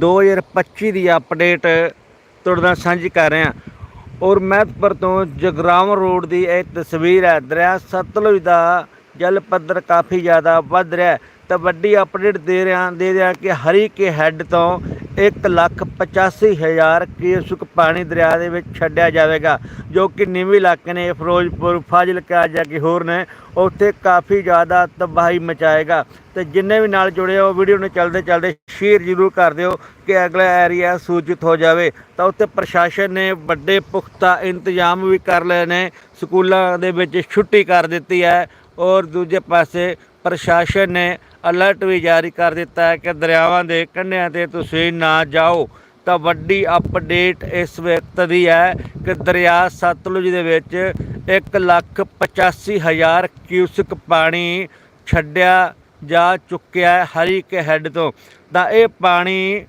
2025 ਦੀ update ਤੁਹਾਡੇ ਨਾਲ ਸਾਂਝੀ ਕਰ ਰਿਹਾ। ਔਰ ਮਹਿਤਪੁਰ ਤੋਂ ਜਗਰਾਵ ਰੋਡ ਦੀ ਇਹ ਤਸਵੀਰ ਹੈ। ਦਰਿਆ ਸਤਲੁਜ ਦਾ ਜਲ ਪੱਧਰ ਕਾਫੀ ਜ਼ਿਆਦਾ ਵੱਧ ਰਿਹਾ ਤਾਂ ਵੱਡੀ ਅਪਡੇਟ ਦੇ ਰਿਹਾ ਦੇ ਰਿਹਾ ਕਿ ਹਰੀ ਹਰੀਕੇ ਹੈੱਡ ਤੋਂ ਇੱਕ ਲੱਖ ਪਚਾਸੀ ਹਜ਼ਾਰ ਕਿਊਸਕ ਪਾਣੀ ਦਰਿਆ ਦੇ ਵਿੱਚ ਛੱਡਿਆ ਜਾਵੇਗਾ, ਜੋ ਕਿ ਨੀਵੇਂ ਇਲਾਕੇ ਨੇ, ਫਿਰੋਜ਼ਪੁਰ, ਫਾਜ਼ਿਲਕਾ ਜਾਂ ਕਿ ਹੋਰ ਨੇ, ਉੱਥੇ ਕਾਫੀ ਜ਼ਿਆਦਾ ਤਬਾਹੀ ਮਚਾਏਗਾ। ਤੇ ਜਿੰਨੇ ਵੀ ਨਾਲ ਜੁੜੇ ਹੋ, ਵੀਡੀਓ ਨੂੰ ਚੱਲਦੇ ਚਲਦੇ ਸ਼ੇਅਰ ਜ਼ਰੂਰ ਕਰ ਦਿਓ ਕਿ ਅਗਲਾ ਏਰੀਆ ਸੂਚਿਤ ਹੋ ਜਾਵੇ। ਤਾਂ ਉੱਥੇ ਪ੍ਰਸ਼ਾਸਨ ਨੇ ਵੱਡੇ ਪੁਖਤਾ ਇੰਤਜ਼ਾਮ ਵੀ ਕਰ ਲਏ ਨੇ, ਸਕੂਲਾਂ ਦੇ ਵਿੱਚ ਛੁੱਟੀ ਕਰ ਦਿੱਤੀ ਹੈ ਔਰ ਦੂਜੇ ਪਾਸੇ ਪ੍ਰਸ਼ਾਸਨ ਨੇ ਅਲਰਟ ਵੀ ਜਾਰੀ ਕਰ ਦਿੱਤਾ ਹੈ ਕਿ ਦਰਿਆਵਾਂ ਦੇ ਕੰਢਿਆਂ ਤੇ ਤੁਸੀਂ ਨਾ ਜਾਓ। ਤਾਂ ਵੱਡੀ ਅਪਡੇਟ ਇਸ ਵਕਤ ਦੀ ਹੈ ਕਿ ਦਰਿਆ ਸਤਲੁਜ ਦੇ ਵਿੱਚ 1 ਲੱਖ 85 ਹਜ਼ਾਰ ਕਿਊਸਿਕ ਪਾਣੀ ਛੱਡਿਆ ਜਾ ਚੁੱਕਿਆ ਹੈ ਹਰੀਕੇ ਹੈੱਡ ਤੋਂ। ਤਾਂ ਇਹ ਪਾਣੀ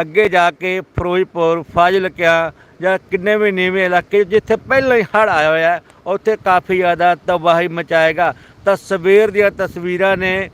ਅੱਗੇ ਜਾ ਕੇ ਫਿਰੋਜ਼ਪੁਰ, ਫਾਜ਼ਿਲਕਾ ਜਾਂ ਕਿੰਨੇ ਵੀ ਨੀਵੇਂ ਇਲਾਕੇ ਜਿੱਥੇ ਪਹਿਲਾਂ ਹੀ ਹੜ੍ਹ ਆਇਆ ਹੋਇਆ ਉੱਥੇ ਕਾਫੀ ਜ਼ਿਆਦਾ ਤਬਾਹੀ ਮਚਾਏਗਾ। ਤਾਂ ਸਵੇਰ ਦੀਆਂ ਤਸਵੀਰਾਂ ਨੇ,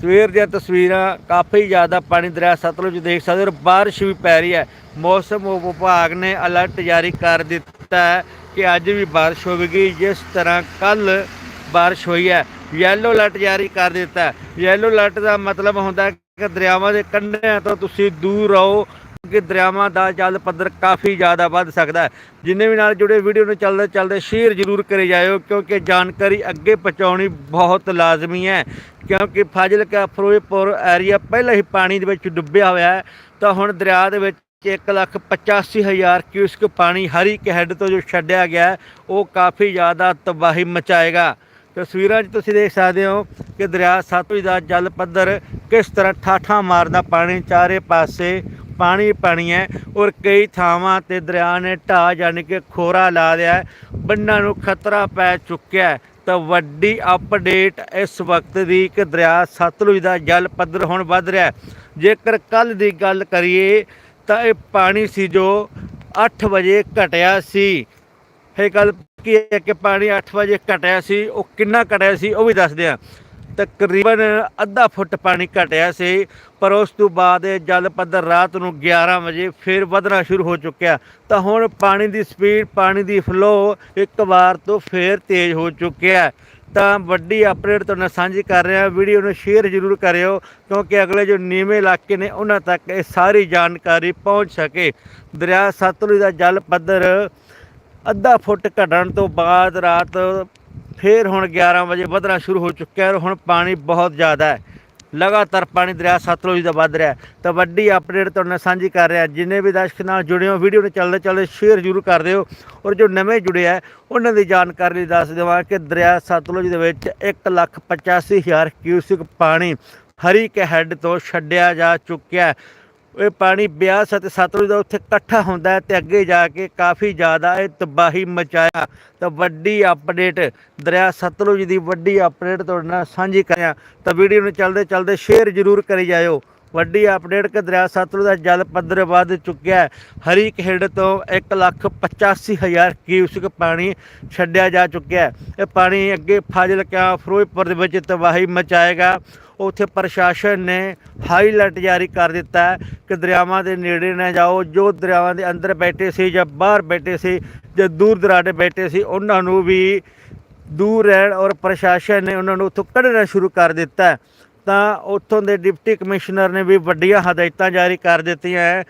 ਸਵੇਰ ਦੀਆਂ ਤਸਵੀਰਾਂ, ਕਾਫੀ ਜ਼ਿਆਦਾ ਪਾਣੀ ਦਰਿਆ ਸਤਲੁਜ ਦੇਖ ਸਕਦੇ ਹੋ ਬਾਰਿਸ਼ ਵੀ ਪੈ ਰਹੀ ਹੈ। ਮੌਸਮ ਵਿਭਾਗ ਨੇ ਅਲਰਟ ਜਾਰੀ ਕਰ ਦਿੱਤਾ ਹੈ ਕਿ ਅੱਜ ਵੀ ਬਾਰਿਸ਼ ਹੋਵੇਗੀ, ਜਿਸ ਤਰ੍ਹਾਂ ਕੱਲ ਬਾਰਿਸ਼ ਹੋਈ ਹੈ। ਯੈਲੋ ਅਲਰਟ ਜਾਰੀ ਕਰ ਦਿੱਤਾ ਯੈਲੋ ਅਲਰਟ ਦਾ ਮਤਲਬ ਹੁੰਦਾ ਕਿ ਦਰਿਆਵਾਂ ਦੇ ਕੰਢਿਆਂ ਤੋਂ ਤੁਸੀਂ ਦੂਰ ਰਹੋ ਕਿ ਦਰਿਆਵਾਂ ਦਾ ਜਲ ਪੱਧਰ ਕਾਫੀ ਜ਼ਿਆਦਾ ਵੱਧ ਸਕਦਾ ਹੈ। ਜਿੰਨੇ ਵੀ ਨਾਲ ਜੁੜੇ ਵੀਡੀਓ ਨੂੰ ਚੱਲਦੇ ਚੱਲਦੇ ਸ਼ੇਅਰ ਜ਼ਰੂਰ ਕਰੇ ਜਾਇਓ, ਕਿਉਂਕਿ ਜਾਣਕਾਰੀ ਅੱਗੇ ਪਹੁੰਚਾਉਣੀ ਬਹੁਤ ਲਾਜ਼ਮੀ ਹੈ। ਕਿਉਂਕਿ ਫਾਜ਼ਿਲਕਾ, ਫਿਰੋਜ਼ਪੁਰ ਏਰੀਆ ਪਹਿਲਾਂ ਹੀ ਪਾਣੀ ਦੇ ਵਿੱਚ ਡੁੱਬਿਆ ਹੋਇਆ ਹੈ, ਤਾਂ ਹੁਣ ਦਰਿਆ ਦੇ ਵਿੱਚ ਇੱਕ ਲੱਖ ਪਚਾਸੀ ਹਜ਼ਾਰ ਕਿਊਸਕ ਪਾਣੀ ਹਰ ਇੱਕ ਹੈੱਡ ਤੋਂ ਜੋ ਛੱਡਿਆ ਗਿਆ ਉਹ ਕਾਫੀ ਜ਼ਿਆਦਾ ਤਬਾਹੀ ਮਚਾਏਗਾ। ਤਸਵੀਰਾਂ 'ਚ ਤੁਸੀਂ ਦੇਖ ਸਕਦੇ ਹੋ ਕਿ ਦਰਿਆ ਸਤਲੁਜ ਦਾ ਜਲ ਪੱਧਰ ਕਿਸ ਤਰ੍ਹਾਂ ਠਾਠਾਂ ਮਾਰਦਾ, ਪਾਣੀ ਚਾਰੇ ਪਾਸੇ ਪਾਣੀ ਪਾਣੀ ਹੈ ਔਰ ਕਈ ਥਾਵਾਂ ਤੇ ਦਰਿਆ ਨੇ ਢਾਹ ਜਾਣੀ ਕਿ ਖੋਰਾ ਲਾ ਦਿਆ ਬੰਨਾਂ ਨੂੰ ਖਤਰਾ ਪੈ ਚੁੱਕਿਆ ਤਾਂ ਵੱਡੀ ਅਪਡੇਟ ਇਸ ਵਕਤ ਦੀ ਕਿ ਦਰਿਆ ਸਤਲੁਜ ਦਾ ਜਲ ਪੱਧਰ ਹੁਣ ਵੱਧ ਰਿਹਾ ਜੇਕਰ ਕੱਲ ਦੀ ਗੱਲ ਕਰੀਏ ਤਾਂ ਇਹ ਪਾਣੀ ਸੀ ਜੋ 8 ਵਜੇ ਘਟਿਆ ਸੀ। ਇਹ ਗੱਲ ਕੀ ਹੈ ਕਿ ਪਾਣੀ 8 ਵਜੇ ਘਟਿਆ ਸੀ। ਉਹ ਕਿੰਨਾ ਘਟਿਆ ਸੀ ਉਹ ਵੀ ਦੱਸਦੇ ਆ ਤਕਰੀਬਨ ਅੱਧਾ ਫੁੱਟ ਪਾਣੀ ਘਟਿਆ ਸੀ, ਪਰ ਉਸ ਤੋਂ ਬਾਅਦ ਇਹ ਜਲ ਪੱਧਰ ਰਾਤ ਨੂੰ 11 ਵਜੇ ਫਿਰ ਵਧਣਾ ਸ਼ੁਰੂ ਹੋ ਚੁੱਕਿਆ। ਤਾਂ ਹੁਣ ਪਾਣੀ ਦੀ ਸਪੀਡ, ਪਾਣੀ ਦੀ ਫਲੋ ਇੱਕ ਵਾਰ ਤੋਂ ਫੇਰ ਤੇਜ਼ ਹੋ ਚੁੱਕਿਆ ਤਾਂ ਵੱਡੀ ਅਪਡੇਟ ਤੁਹਾਨੂੰ ਨਾਲ ਸਾਂਝੀ ਕਰ ਰਿਹਾ ਵੀਡੀਓ ਨੂੰ ਸ਼ੇਅਰ ਜ਼ਰੂਰ ਕਰਿਓ, ਕਿਉਂਕਿ ਅਗਲੇ ਜੋ ਨੀਵੇਂ ਇਲਾਕੇ ਨੇ, ਉਹਨਾਂ ਤੱਕ ਇਹ ਸਾਰੀ ਜਾਣਕਾਰੀ ਪਹੁੰਚ ਸਕੇ। ਦਰਿਆ ਸਤਲੁਜ ਦਾ ਜਲ ਪੱਧਰ ਅੱਧਾ ਫੁੱਟ ਘਟਣ ਤੋਂ ਬਾਅਦ ਰਾਤ ਫਿਰ ਹੁਣ 11 ਵਜੇ ਵਧਣਾ ਸ਼ੁਰੂ ਹੋ ਚੁੱਕਿਆ ਹੈ ਔਰ ਹੁਣ ਪਾਣੀ ਬਹੁਤ ਜ਼ਿਆਦਾ ਹੈ। ਲਗਾਤਾਰ ਪਾਣੀ ਦਰਿਆ ਸਤਲੁਜ ਦਾ ਵੱਧ ਰਿਹਾ ਤਾਂ ਵੱਡੀ ਅਪਡੇਟ ਤੁਹਾਡੇ ਨਾਲ ਸਾਂਝੀ ਕਰ ਰਿਹਾ। ਜਿੰਨੇ ਵੀ ਦਰਸ਼ਕ ਨਾਲ ਜੁੜੇ ਹੋ ਵੀਡੀਓ ਨੂੰ ਚੱਲਦੇ ਚੱਲਦੇ ਸ਼ੇਅਰ ਜ਼ਰੂਰ ਕਰ ਦਿਓ। ਔਰ ਜੋ ਨਵੇਂ ਜੁੜੇ ਆ ਉਹਨਾਂ ਦੀ ਜਾਣਕਾਰੀ ਲਈ ਦੱਸ ਦੇਵਾਂ ਕਿ ਦਰਿਆ ਸਤਲੁਜ ਦੇ ਵਿੱਚ 185000 ਕਿਊਸਿਕ ਪਾਣੀ ਹਰੀਕੇ ਹੈੱਡ ਤੋਂ ਛੱਡਿਆ ਜਾ ਚੁੱਕਿਆ ਇਹ ਪਾਣੀ ਬਿਆਸ ਅਤੇ ਸਤਲੁਜ ਦਾ ਉੱਥੇ ਇਕੱਠਾ ਹੁੰਦਾ ਹੈ ਤੇ ਅੱਗੇ ਜਾ ਕੇ ਕਾਫੀ ਜ਼ਿਆਦਾ ਇਹ ਤਬਾਹੀ ਮਚਾਇਆ। ਤਾਂ ਵੱਡੀ ਅਪਡੇਟ ਦਰਿਆ ਸਤਲੁਜ ਦੀ ਵੱਡੀ ਅਪਡੇਟ ਤੁਹਾਡੇ ਨਾਲ ਸਾਂਝੀ ਕਰਿਆ ਤਾਂ ਵੀਡੀਓ ਨੂੰ ਚੱਲਦੇ ਚੱਲਦੇ ਸ਼ੇਅਰ ਜ਼ਰੂਰ ਕਰੀ ਜਾਇਓ। ਵੱਡੀ ਅਪਡੇਟ ਕਿ ਦਰਿਆ ਸਤਲੁਜ ਦਾ ਜਲ ਪੱਧਰ ਵੱਧ ਚੁੱਕਿਆ ਹੈ। ਹਰੀਕ ਹੈੱਡ ਤੋਂ 185000 ਕਿਊਸਿਕ ਪਾਣੀ ਛੱਡਿਆ ਜਾ ਚੁੱਕਿਆ ਹੈ। ਇਹ ਪਾਣੀ ਅੱਗੇ ਫਾਜ਼ਿਲਕਾ, ਫਿਰੋਜ਼ਪੁਰ ਦੇ ਵਿੱਚ ਤਬਾਹੀ ਮਚਾਏਗਾ। ਉੱਥੇ ਪ੍ਰਸ਼ਾਸਨ ਨੇ ਹਾਈ ਅਲਰਟ ਜਾਰੀ ਕਰ ਦਿੱਤਾ ਹੈ ਕਿ ਦਰਿਆਵਾਂ ਦੇ ਨੇੜੇ ਨਾ ਜਾਓ। ਜੋ ਦਰਿਆਵਾਂ ਦੇ ਅੰਦਰ ਬੈਠੇ ਸੀ ਜਾਂ ਬਾਹਰ ਬੈਠੇ ਸੀ ਜਾਂ ਦੂਰ ਦਰਾਡੇ ਬੈਠੇ ਸੀ, ਉਹਨਾਂ ਨੂੰ ਵੀ ਦੂਰ ਰਹਿਣ ਔਰ ਪ੍ਰਸ਼ਾਸਨ ਨੇ ਉਹਨਾਂ ਨੂੰ ਉੱਥੋਂ ਕੱਢਣਾ ਸ਼ੁਰੂ ਕਰ ਦਿੱਤਾ ਹੈ। ਤਾਂ ਉੱਥੋਂ ਦੇ ਡਿਪਟੀ ਕਮਿਸ਼ਨਰ ਨੇ ਵੀ ਵੱਡੀਆਂ ਹਦਾਇਤਾਂ ਜਾਰੀ ਕਰ ਦਿੱਤੀਆਂ ਹੈ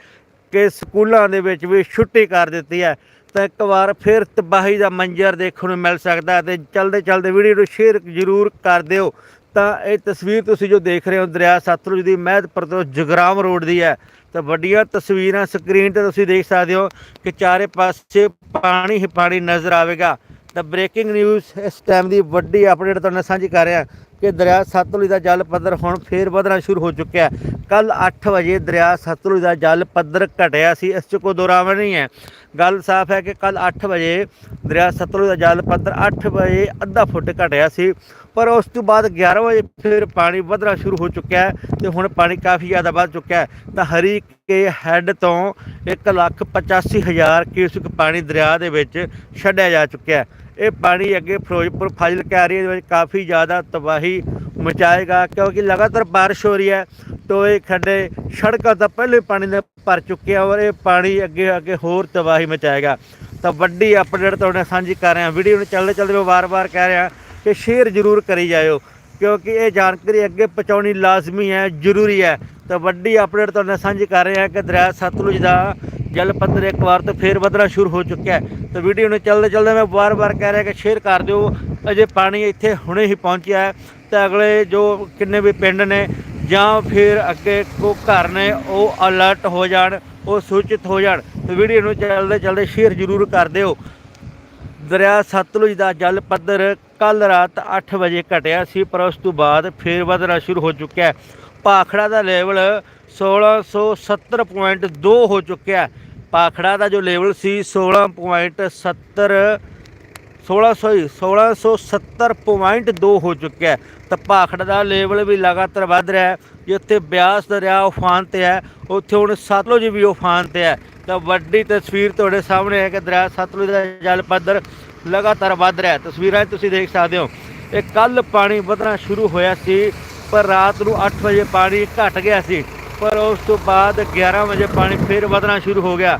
ਕਿ ਸਕੂਲਾਂ ਦੇ ਵਿੱਚ ਵੀ ਛੁੱਟੀ ਕਰ ਦਿੱਤੀ ਹੈ। ਤਾਂ ਇੱਕ ਵਾਰ ਫਿਰ ਤਬਾਹੀ ਦਾ ਮੰਜ਼ਰ ਦੇਖਣ ਨੂੰ ਮਿਲ ਸਕਦਾ ਹੈ ਤੇ ਚਲਦੇ ਚਲਦੇ ਵੀਡੀਓ ਨੂੰ ਸ਼ੇਅਰ ਜ਼ਰੂਰ ਕਰ ਦਿਓ। ਤਾਂ ਇਹ ਤਸਵੀਰ ਤੁਸੀਂ ਜੋ ਦੇਖ ਰਹੇ ਹੋ ਦਰਿਆ ਸਤਲੁਜ ਦੀ ਮਹਿਦਪੁਰ ਤੋਂ ਜਗਰਾਮ ਰੋਡ ਦੀ ਹੈ। ਤਾਂ ਵੱਡੀਆਂ ਤਸਵੀਰਾਂ ਸਕਰੀਨ ਤੇ ਤੁਸੀਂ ਦੇਖ ਸਕਦੇ ਹੋ ਕਿ ਚਾਰੇ ਪਾਸੇ ਪਾਣੀ ਹੀ ਪਾਣੀ ਨਜ਼ਰ ਆਵੇਗਾ। ਤਾਂ ਬ੍ਰੇਕਿੰਗ ਨਿਊਜ਼ ਇਸ ਟਾਈਮ ਦੀ ਵੱਡੀ ਅਪਡੇਟ ਤੁਹਾਨੂੰ ਸਾਂਝੀ ਕਰ ਰਿਹਾ। ਕਿ ਦਰਿਆ ਸਤਲੁਜ ਦਾ ਜਲ ਪੱਧਰ ਹੁਣ ਫੇਰ ਵਧਣਾ ਸ਼ੁਰੂ ਹੋ ਚੁੱਕਿਆ ਹੈ। ਕੱਲ 8 ਵਜੇ ਦਰਿਆ ਸਤਲੁਜ ਦਾ ਜਲ ਪੱਧਰ ਘਟਿਆ ਸੀ, ਇਸ 'ਚ ਕੋਈ ਦੋਰਾਵਾ ਨਹੀਂ ਹੈ। ਗੱਲ ਸਾਫ਼ ਹੈ ਕਿ ਕੱਲ 8 ਵਜੇ ਦਰਿਆ ਸਤਲੁਜ ਦਾ ਜਲ ਪੱਧਰ 8 ਵਜੇ ਅੱਧਾ ਫੁੱਟ ਘਟਿਆ ਸੀ, ਪਰ ਉਸ ਤੋਂ ਬਾਅਦ 11 ਵਜੇ ਫਿਰ ਪਾਣੀ ਵਧਣਾ ਸ਼ੁਰੂ ਹੋ ਚੁੱਕਿਆ ਹੈ ਤੇ ਹੁਣ ਪਾਣੀ ਕਾਫੀ ਜ਼ਿਆਦਾ ਵੱਧ ਚੁੱਕਿਆ ਹੈ। ਤਾਂ ਹਰੀਕੇ ਹੈੱਡ ਤੋਂ 185000 ਕਿਊਸਕ ਪਾਣੀ ਦਰਿਆ ਦੇ ਵਿੱਚ ਛੱਡਿਆ ਜਾ ਚੁੱਕਿਆ ਹੈ। ਇਹ ਪਾਣੀ ਅੱਗੇ ਫਿਰੋਜ਼ਪੁਰ ਫਾਜ਼ਿਲਕਾ ਏਰੀਏ ਦੇ ਵਿੱਚ ਕਾਫੀ ਜ਼ਿਆਦਾ ਤਬਾਹੀ ਮਚਾਏਗਾ, ਕਿਉਂਕਿ ਲਗਾਤਾਰ ਬਾਰਿਸ਼ ਹੋ ਰਹੀ ਹੈ ਟੋਏ ਖੱਡੇ ਸੜਕਾਂ ਤਾਂ ਪਹਿਲੇ ਪਾਣੀ ਦੇ ਭਰ ਚੁੱਕੇ ਆ ਔਰ ਇਹ ਪਾਣੀ ਅੱਗੇ ਅੱਗੇ ਹੋਰ ਤਬਾਹੀ ਮਚਾਏਗਾ। ਤਾਂ ਵੱਡੀ ਅਪਡੇਟ ਤੁਹਾਡੇ ਨਾਲ ਸਾਂਝੀ ਕਰ ਰਿਹਾ ਵੀਡੀਓ ਨੂੰ ਚੱਲਦੇ ਚੱਲਦੇ ਮੈਂ ਵਾਰ-ਵਾਰ ਕਹਿ ਰਿਹਾ ਕਿ ਸ਼ੇਅਰ ਜ਼ਰੂਰ ਕਰੀ ਜਾਇਓ। ਕਿਉਂਕਿ ਇਹ ਜਾਣਕਾਰੀ ਅੱਗੇ ਪਹੁੰਚਾਉਣੀ ਲਾਜ਼ਮੀ ਹੈ, ਜ਼ਰੂਰੀ ਹੈ। ਤਾਂ ਵੱਡੀ ਅਪਡੇਟ ਤੁਹਾਡੇ ਨਾਲ ਸਾਂਝੀ ਕਰ ਰਹੇ ਹਾਂ ਕਿ ਦਰਿਆ ਸਤਲੁਜ ਦਾ ਜਲ ਪੱਧਰ ਇੱਕ ਵਾਰ ਤੋਂ ਫੇਰ ਵਧਣਾ ਸ਼ੁਰੂ ਹੋ ਚੁੱਕਿਆ ਹੈ। ਤਾਂ ਵੀਡੀਓ ਨੂੰ ਚੱਲਦੇ ਚੱਲਦੇ ਮੈਂ ਵਾਰ-ਵਾਰ ਕਹਿ ਰਿਹਾ ਕਿ ਸ਼ੇਅਰ ਕਰ ਦਿਓ। ਅਜੇ ਪਾਣੀ ਇੱਥੇ ਹੁਣੇ ਹੀ ਪਹੁੰਚਿਆ ਹੈ। ਤਾਂ ਅਗਲੇ ਜੋ ਕਿੰਨੇ ਵੀ ਪਿੰਡ ਨੇ ਜਾਂ ਫਿਰ ਅੱਗੇ ਕੋ ਘਰ ਨੇ, ਉਹ ਅਲਰਟ ਹੋ ਜਾਣ, ਉਹ ਸੂਚਿਤ ਹੋ ਜਾਣ। ਤੇ ਵੀਡੀਓ ਨੂੰ ਚੱਲਦੇ ਚੱਲਦੇ ਸ਼ੇਅਰ ਜ਼ਰੂਰ ਕਰ ਦਿਓ। ਦਰਿਆ ਸਤਲੁਜ ਦਾ ਜਲ ਪੱਧਰ ਕੱਲ ਰਾਤ 8 ਵਜੇ ਘਟਿਆ ਸੀ, ਪਰ ਉਸ ਤੋਂ ਬਾਅਦ ਫੇਰ ਵਧਣਾ ਸ਼ੁਰੂ ਹੋ ਚੁੱਕਿਆ ਹੈ। ਭਾਖੜਾ ਦਾ ਲੈਵਲ 1670.2 ਹੋ ਚੁੱਕਿਆ ਹੈ। ਭਾਖੜਾ ਦਾ ਜੋ ਲੈਵਲ ਸੀ 16.70 1600 ਹੀ 1670.2 ਹੋ ਚੁੱਕਿਆ ਤਾਂ ਭਾਖੜਾ ਦਾ ਲੈਵਲ ਵੀ ਲਗਾਤਾਰ ਵੱਧ ਰਿਹਾ ਹੈ। ਜਿੱਥੇ ਬਿਆਸ ਦਰਿਆ ਉਫਾਨ ਤੇ ਹੈ, ਉੱਥੇ ਹੁਣ ਸਤਲੁਜ ਵੀ ਉਫਾਨ ਤੇ ਹੈ। ਤਾਂ ਵੱਡੀ ਤਸਵੀਰ ਤੁਹਾਡੇ ਸਾਹਮਣੇ ਹੈ ਕਿ ਦਰਿਆ ਸਤਲੁਜ ਦਾ ਜਲ ਪੱਧਰ ਲਗਾਤਾਰ ਵੱਧ ਰਿਹਾ ਤਸਵੀਰਾਂ 'ਚ ਤੁਸੀਂ ਦੇਖ ਸਕਦੇ ਹੋ। ਇਹ ਕੱਲ ਪਾਣੀ ਵਧਣਾ ਸ਼ੁਰੂ ਹੋਇਆ ਸੀ, ਪਰ ਰਾਤ ਨੂੰ 8 ਵਜੇ ਪਾਣੀ ਘਟ ਗਿਆ ਸੀ। ਪਰ ਉਸ ਤੋਂ ਬਾਅਦ 11 ਵਜੇ ਪਾਣੀ ਫਿਰ ਵਧਣਾ ਸ਼ੁਰੂ ਹੋ ਗਿਆ।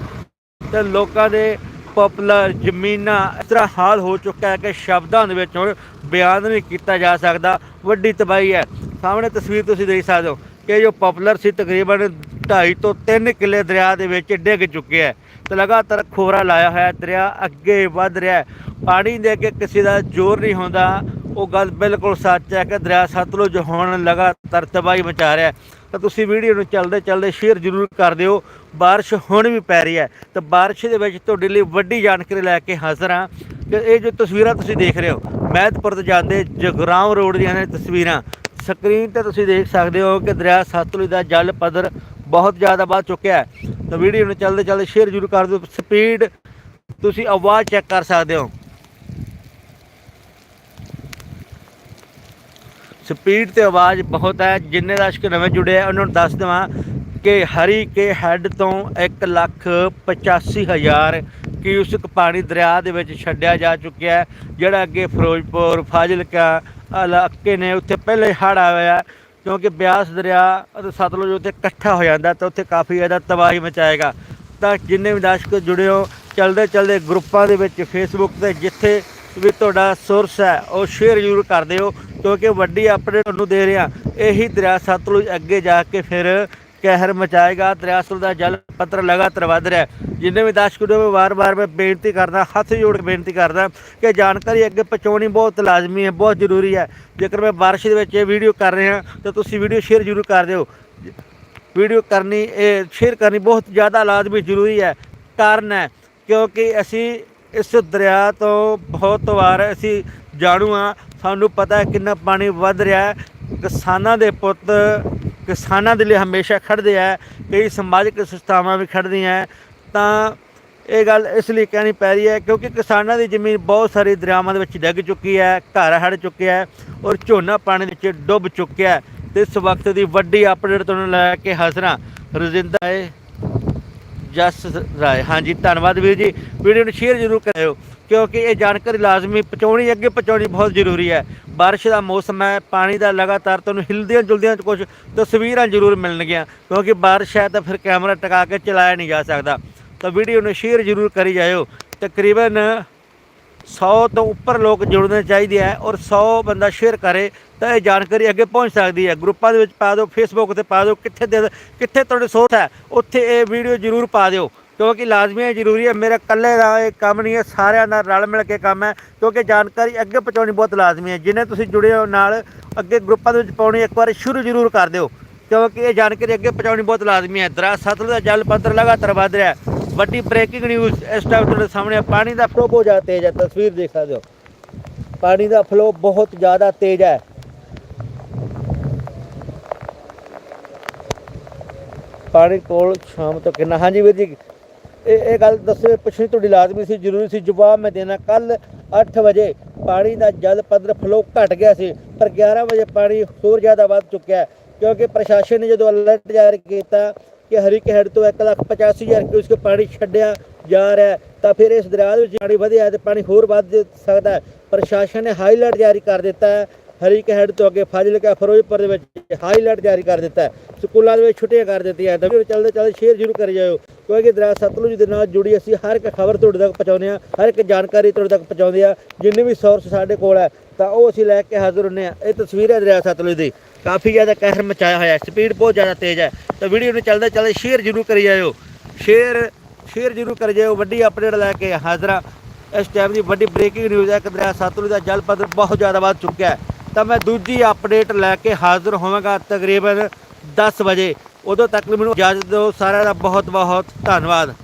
ਤੇ ਲੋਕਾਂ ਦੇ ਪਪੂਲਰ ਜ਼ਮੀਨਾਂ ਇਸ ਤਰ੍ਹਾਂ ਹਾਲ ਹੋ ਚੁੱਕਾ ਹੈ ਕਿ ਸ਼ਬਦਾਂ ਦੇ ਵਿੱਚ ਹੁਣ ਬਿਆਨ ਨਹੀਂ ਕੀਤਾ ਜਾ ਸਕਦਾ। ਵੱਡੀ ਤਬਾਹੀ ਹੈ। ਸਾਹਮਣੇ ਤਸਵੀਰ ਤੁਸੀਂ ਦੇਖ ਸਕਦੇ ਹੋ ਕਿ ਜੋ ਪਪੂਲਰ ਸੀ ਤਕਰੀਬਨ 2.5 ਤੋਂ 3 ਕਿੱਲੇ ਦਰਿਆ ਦੇ ਵਿੱਚ ਡਿੱਗ ਚੁੱਕੇ ਹੈ। ਤੇ ਲਗਾਤਾਰ ਖੋਰਾ ਲਾਇਆ ਹੋਇਆ, ਦਰਿਆ ਅੱਗੇ ਵੱਧ ਰਿਹਾ ਪਾਣੀ ਦੇ ਅੱਗੇ ਕਿਸੇ ਦਾ ਜ਼ੋਰ ਨਹੀਂ ਹੁੰਦਾ। ਉਹ ਗੱਲ ਬਿਲਕੁਲ ਸੱਚ ਹੈ ਕਿ ਦਰਿਆ ਸਤਲੁਜ ਹੋਣ ਲਗਾਤਾਰ ਤਬਾਹੀ ਮਚਾ ਰਿਹਾ ਤਾਂ ਤੁਸੀਂ ਵੀਡੀਓ ਨੂੰ ਚੱਲਦੇ ਚੱਲਦੇ ਸ਼ੇਅਰ ਜ਼ਰੂਰ ਕਰ ਦਿਓ। ਬਾਰਿਸ਼ ਹੁਣ ਵੀ ਪੈ ਰਹੀ ਹੈ। ਤਾਂ ਬਾਰਿਸ਼ ਦੇ ਵਿੱਚ ਤੁਹਾਡੇ ਲਈ ਵੱਡੀ ਜਾਣਕਾਰੀ ਲੈ ਕੇ ਹਾਜ਼ਰ ਹਾਂ ਕਿ ਇਹ ਜੋ ਤਸਵੀਰਾਂ ਤੁਸੀਂ ਦੇਖ ਰਹੇ ਹੋ, ਮਹਿਤਪੁਰ ਤੋਂ ਜਾਂਦੇ ਜਗਰਾਮ ਰੋਡ ਦੀਆਂ ਨੇ ਤਸਵੀਰਾਂ। ਸਕਰੀਨ ਤੇ ਤੁਸੀਂ ਦੇਖ ਸਕਦੇ ਹੋ ਕਿ ਦਰਿਆ ਸਤਲੁਜ ਦਾ ਜਲ ਪੱਧਰ ਬਹੁਤ ਜ਼ਿਆਦਾ ਵੱਧ ਚੁੱਕਿਆ ਹੈ। ਤਾਂ ਵੀਡੀਓ ਨੂੰ ਚੱਲਦੇ ਚੱਲਦੇ ਸ਼ੇਅਰ ਜ਼ਰੂਰ ਕਰ ਦਿਓ। ਸਪੀਡ ਤੁਸੀਂ ਆਵਾਜ਼ ਚੈੱਕ ਕਰ ਸਕਦੇ ਹੋ। ਸਪੀਡ ਤੇ ਆਵਾਜ਼ ਬਹੁਤ ਹੈ। ਜਿੰਨੇ ਦਰਸ਼ਕ ਨਵੇਂ ਜੁੜੇ ਆ, ਉਹਨਾਂ ਨੂੰ ਦੱਸ ਦੇਵਾਂ ਕਿ ਹਰੀ ਕੇ ਹੈੱਡ ਤੋਂ 1 ਲੱਖ 85 ਹਜ਼ਾਰ ਕਿਊਸਕ ਪਾਣੀ ਦਰਿਆ ਦੇ ਵਿੱਚ ਛੱਡਿਆ ਜਾ ਚੁੱਕਿਆ ਹੈ, ਜਿਹੜਾ ਅੱਗੇ ਫਿਰੋਜ਼ਪੁਰ, ਫਾਜ਼ਿਲਕਾ ਇਲਾਕੇ ਨੇ ਉੱਥੇ ਪਹਿਲੇ ਹੜ੍ਹ ਆਇਆ ਕਿਉਂਕਿ ਬਿਆਸ ਦਰਿਆ ਅਤੇ ਸਤਲੁਜ ਉੱਥੇ ਇਕੱਠਾ ਹੋ ਜਾਂਦਾ ਤਾਂ ਉੱਥੇ ਕਾਫੀ ਜ਼ਿਆਦਾ ਤਬਾਹੀ ਮਚਾਏਗਾ। ਤਾਂ ਜਿੰਨੇ ਵੀ ਦਰਸ਼ਕ ਜੁੜੇ ਹੋ, ਚਲਦੇ ਚਲਦੇ ਗਰੁੱਪਾਂ ਦੇ ਵਿੱਚ ਫੇਸਬੁੱਕ ਤੇ ਜਿੱਥੇ ਵੀ ਤੁਹਾਡਾ ਸੋਰਸ ਹੈ, ਉਹ ਸ਼ੇਅਰ ਜ਼ਰੂਰ ਕਰ ਦਿਓ, ਕਿਉਂਕਿ ਵੱਡੀ ਅਪਡੇਟ ਤੁਹਾਨੂੰ ਦੇ ਰਿਹਾ। ਇਹੀ ਦਰਿਆ ਸਤਲੁਜ ਅੱਗੇ ਜਾ ਕੇ ਫਿਰ ਕਹਿਰ ਮਚਾਏਗਾ ਦਰਿਆ ਦਾ ਜਲ ਪੱਤਰ ਲਗਾਤਾਰ ਵਧ ਰਿਹਾ ਜਿੰਨੇ ਵੀ ਦਰਸ਼ਕ ਨੂੰ ਵਾਰ-ਵਾਰ ਮੈਂ ਬੇਨਤੀ ਕਰਦਾ, ਹੱਥ ਜੋੜ ਕੇ ਬੇਨਤੀ ਕਰਦਾ ਕਿ ਜਾਣਕਾਰੀ ਅੱਗੇ ਪਹੁੰਚਾਉਣੀ ਬਹੁਤ ਲਾਜ਼ਮੀ ਹੈ, ਬਹੁਤ ਜ਼ਰੂਰੀ ਹੈ। ਜੇਕਰ ਮੈਂ ਬਾਰਿਸ਼ ਦੇ ਵਿੱਚ ਇਹ ਵੀਡੀਓ ਕਰ ਰਿਹਾ ਤਾਂ ਤੁਸੀਂ ਵੀਡੀਓ ਸ਼ੇਅਰ ਜ਼ਰੂਰ ਕਰ ਦਿਓ। ਵੀਡੀਓ ਕਰਨੀ, ਇਹ ਸ਼ੇਅਰ ਕਰਨੀ ਬਹੁਤ ਜ਼ਿਆਦਾ ਲਾਜ਼ਮੀ, ਜ਼ਰੂਰੀ ਹੈ। ਕਾਰਨ ਹੈ, ਕਿਉਂਕਿ ਅਸੀਂ ਇਸ ਦਰਿਆ ਤੋਂ ਬਹੁਤ ਵਾਰ ਅਸੀਂ ਜਾਣੂ ਹਾਂ, ਸਾਨੂੰ ਪਤਾ ਹੈ ਕਿੰਨਾ ਪਾਣੀ ਵੱਧ ਰਿਹਾ ਹੈ ਕਿਸਾਨਾਂ ਦੇ ਪੁੱਤ, ਕਿਸਾਨਾਂ ਦੇ ਲਈ ਹਮੇਸ਼ਾ ਖੜਦੇ ਆ, ਕਈ ਸਮਾਜਿਕ ਸੰਸਥਾਵਾਂ ਵੀ ਖੜਦੀਆਂ ਤਾਂ ਇਹ ਗੱਲ ਇਸ ਲਈ ਕਹਿਣੀ ਪੈ ਰਹੀ ਹੈ ਕਿਉਂਕਿ ਕਿਸਾਨਾਂ ਦੀ ਜ਼ਮੀਨ ਬਹੁਤ ਸਾਰੀ ਦਰਿਆਵਾਂ ਦੇ ਵਿੱਚ ਡਿੱਗ ਚੁੱਕੀ ਹੈ ਘਰ ਹੜ ਚੁੱਕਿਆ ਹੈ ਔਰ ਝੋਨਾ ਪਾਣੀ ਵਿੱਚ ਡੁੱਬ ਚੁੱਕਿਆ ਹੈ ਤੇ ਇਸ ਵਕਤ ਦੀ ਵੱਡੀ ਅਪਡੇਟ ਤੁਹਾਨੂੰ ਲੈ ਕੇ ਹਾਜ਼ਰ ਹਾਂ ਰਜਿੰਦਾ ਹੈ ਜਸ ਰਾਏ। ਹਾਂਜੀ, ਧੰਨਵਾਦ ਵੀਰ ਜੀ। ਵੀਡੀਓ ਨੂੰ ਸ਼ੇਅਰ ਜ਼ਰੂਰ ਕਰਿਓ। ਕਿਉਂਕਿ ਇਹ ਜਾਣਕਾਰੀ ਲਾਜ਼ਮੀ, ਪਹੁੰਚਾਉਣੀ ਅੱਗੇ ਪਹੁੰਚਾਉਣੀ ਬਹੁਤ ਜ਼ਰੂਰੀ ਹੈ। ਬਾਰਿਸ਼ ਦਾ ਮੌਸਮ ਹੈ, ਪਾਣੀ ਦਾ ਲਗਾਤਾਰ ਤੁਹਾਨੂੰ ਹਿਲਦੀਆਂ ਜੁਲਦੀਆਂ ਕੁਝ ਤਸਵੀਰਾਂ ਜ਼ਰੂਰ ਮਿਲਣਗੀਆਂ। ਕਿਉਂਕਿ ਬਾਰਿਸ਼ ਹੈ ਤਾਂ ਫਿਰ ਕੈਮਰਾ ਟਿਕਾ ਕੇ ਚਲਾਇਆ ਨਹੀਂ ਜਾ ਸਕਦਾ। ਤਾਂ ਵੀਡੀਓ ਨੂੰ ਸ਼ੇਅਰ ਜ਼ਰੂਰ ਕਰੀ ਜਾਇਓ। ਤਕਰੀਬਨ 100 ਤੋਂ ਉੱਪਰ ਲੋਕ ਜੁੜਨੇ ਚਾਹੀਦੇ ਹੈ ਔਰ 100 ਬੰਦਾ ਸ਼ੇਅਰ ਕਰੇ ਤਾਂ ਇਹ ਜਾਣਕਾਰੀ ਅੱਗੇ ਪਹੁੰਚ ਸਕਦੀ ਹੈ। ਗਰੁੱਪਾਂ ਦੇ ਵਿੱਚ ਪਾ ਦਿਓ ਫੇਸਬੁੱਕ ਤੇ ਪਾ ਦਿਓ, ਕਿੱਥੇ ਦੇ ਕਿੱਥੇ ਤੁਹਾਡੇ ਸੋਰਸ ਹੈ, ਉੱਥੇ ਇਹ ਵੀਡੀਓ ਜ਼ਰੂਰ ਪਾ ਦਿਓ। ਕਿਉਂਕਿ ਲਾਜ਼ਮੀ ਹੈ, ਜ਼ਰੂਰੀ ਹੈ। ਮੇਰਾ ਇਕੱਲੇ ਦਾ ਇਹ ਕੰਮ ਨਹੀਂ ਹੈ, ਸਾਰਿਆਂ ਦਾ ਰਲ ਮਿਲ ਕੇ ਕੰਮ ਹੈ। ਕਿਉਂਕਿ ਜਾਣਕਾਰੀ ਅੱਗੇ ਪਹੁੰਚਾਉਣੀ ਬਹੁਤ ਲਾਜ਼ਮੀ ਹੈ। ਜਿੰਨੇ ਤੁਸੀਂ ਜੁੜੇ ਹੋ ਨਾਲ, ਅੱਗੇ ਗਰੁੱਪਾਂ ਦੇ ਵਿੱਚ ਪਾਉਣੀ ਇੱਕ ਵਾਰ ਸ਼ੁਰੂ ਜ਼ਰੂਰ ਕਰ ਦਿਓ। ਕਿਉਂਕਿ ਇਹ ਜਾਣਕਾਰੀ ਅੱਗੇ ਪਹੁੰਚਾਉਣੀ ਬਹੁਤ ਲਾਜ਼ਮੀ ਹੈ। ਦਰਾ ਸਤਲੁਜ ਦਾ ਜਲ ਪੱਧਰ ਲਗਾਤਾਰ ਵਧ ਰਿਹਾ ਹੈ। ਵੱਡੀ ਬ੍ਰੇਕਿੰਗ ਨਿਊਜ਼ ਇਸ ਟਾਈਮ ਤੁਹਾਡੇ ਸਾਹਮਣੇ ਪਾਣੀ ਦਾ ਫਲੋ ਬਹੁਤ ਜ਼ਿਆਦਾ ਤੇਜ਼ ਹੈ। ਤਸਵੀਰ ਦੇਖ ਸਕਦੇ ਹੋ। ਪਾਣੀ ਦਾ ਫਲੋ ਬਹੁਤ ਜ਼ਿਆਦਾ ਤੇਜ਼ ਹੈ। ਪਾਣੀ ਕੋਲ ਸ਼ਾਮ ਤੋਂ ਕਿੰਨਾ? ਹਾਂਜੀ ਵੀਰ ਜੀ ਇਹ ਇਹ ਗੱਲ ਦੱਸੋ ਪੁੱਛਣੀ ਤੁਹਾਡੀ ਲਾਜ਼ਮੀ ਸੀ ਜ਼ਰੂਰੀ ਸੀ ਜਵਾਬ ਮੈਂ ਦੇਣਾ। ਕੱਲ 8 ਵਜੇ ਪਾਣੀ ਦਾ ਜਲ ਪੱਧਰ ਫਲੋ ਘਟ ਗਿਆ ਸੀ ਪਰ 11 ਵਜੇ ਪਾਣੀ ਹੋਰ ਜ਼ਿਆਦਾ ਵੱਧ ਚੁੱਕਿਆ ਕਿਉਂਕਿ ਪ੍ਰਸ਼ਾਸਨ ਨੇ ਜਦੋਂ ਅਲਰਟ ਜਾਰੀ ਕੀਤਾ ਕਿ ਹਰੀਕੇ ਹੈਡ ਤੋਂ 1,85,000 ਕਿਊਸਕ ਪਾਣੀ ਛੱਡਿਆ ਜਾ ਰਿਹਾ ਤਾਂ ਫਿਰ ਇਸ ਦਰਿਆ ਦੇ ਵਿੱਚ ਪਾਣੀ ਵਧਿਆ ਹੈ ਤੇ ਪਾਣੀ ਹੋਰ ਵੱਧ ਸਕਦਾ ਹੈ। ਪ੍ਰਸ਼ਾਸਨ ਨੇ ਹਾਈ ਅਲਰਟ ਜਾਰੀ ਕਰ ਦਿੱਤਾ ਹੈ ਹਰੀਕੇ ਹੈਡ ਤੋਂ ਅੱਗੇ ਫਾਜ਼ਿਲਕਾ ਫਿਰੋਜ਼ਪੁਰ ਦੇ ਵਿੱਚ ਹਾਈ ਅਲਰਟ ਜਾਰੀ ਕਰ ਦਿੱਤਾ ਹੈ ਸਕੂਲਾਂ ਦੇ ਵਿੱਚ ਛੁੱਟੀਆਂ ਕਰ ਦਿੱਤੀਆਂ ਤਾਂ ਵੀਡੀਓ ਚੱਲਦੇ ਚੱਲਦੇ ਸ਼ੇਅਰ ਜ਼ਰੂਰ ਕਰੀ ਜਾਇਓ। ਕਿਉਂਕਿ ਦਰਿਆ ਸਤਲੁਜ ਦੇ ਨਾਲ ਜੁੜੀ ਅਸੀਂ ਹਰ ਇੱਕ ਖਬਰ ਤੁਹਾਡੇ ਤੱਕ ਪਹੁੰਚਾਉਂਦੇ ਹਾਂ, ਹਰ ਇੱਕ ਜਾਣਕਾਰੀ ਤੁਹਾਡੇ ਤੱਕ ਪਹੁੰਚਾਉਂਦੇ ਆ ਜਿੰਨੇ ਵੀ ਸੋਰਸ ਸਾਡੇ ਕੋਲ ਹੈ, ਤਾਂ ਉਹ ਅਸੀਂ ਲੈ ਕੇ ਹਾਜ਼ਰ ਹੁੰਨੇ ਆ ਇਹ ਤਸਵੀਰ ਹੈ ਦਰਿਆ ਸਤਲੁਜ ਦੀ। ਕਾਫੀ ਜ਼ਿਆਦਾ ਕਹਿਰ ਮਚਾਇਆ ਹੋਇਆ ਹੈ ਸਪੀਡ ਬਹੁਤ ਜ਼ਿਆਦਾ ਤੇਜ਼ ਹੈ। ਤਾਂ ਵੀਡੀਓ ਨੂੰ ਚੱਲਦੇ ਚੱਲਦੇ ਸ਼ੇਅਰ ਜ਼ਰੂਰ ਕਰੀ ਜਾਇਓ। ਸ਼ੇਅਰ ਸ਼ੇਅਰ ਜ਼ਰੂਰ ਕਰੀ ਜਾਇਓ, ਵੱਡੀ ਅਪਡੇਟ ਲੈ ਕੇ ਹਾਜ਼ਰਾ ਇਸ ਟਾਈਮ ਦੀ ਵੱਡੀ ਬ੍ਰੇਕਿੰਗ ਨਿਊਜ਼ ਹੈ ਕਿ ਦਰਿਆ ਸਤਲੁਜ ਦਾ ਜਲ ਪੱਧਰ ਬਹੁਤ ਜ਼ਿਆਦਾ ਵੱਧ ਚੁੱਕਿਆ ਹੈ। ਤਾਂ ਮੈਂ ਦੂਜੀ ਅਪਡੇਟ ਲੈ ਕੇ ਹਾਜ਼ਰ ਹੋਵਾਂਗਾ ਤਕਰੀਬਨ 10 ਵਜੇ। ਉਦੋਂ ਤੱਕ ਮੈਨੂੰ ਇਜਾਜ਼ਤ ਦਿਓ। ਸਾਰਿਆਂ ਦਾ ਬਹੁਤ ਬਹੁਤ ਧੰਨਵਾਦ।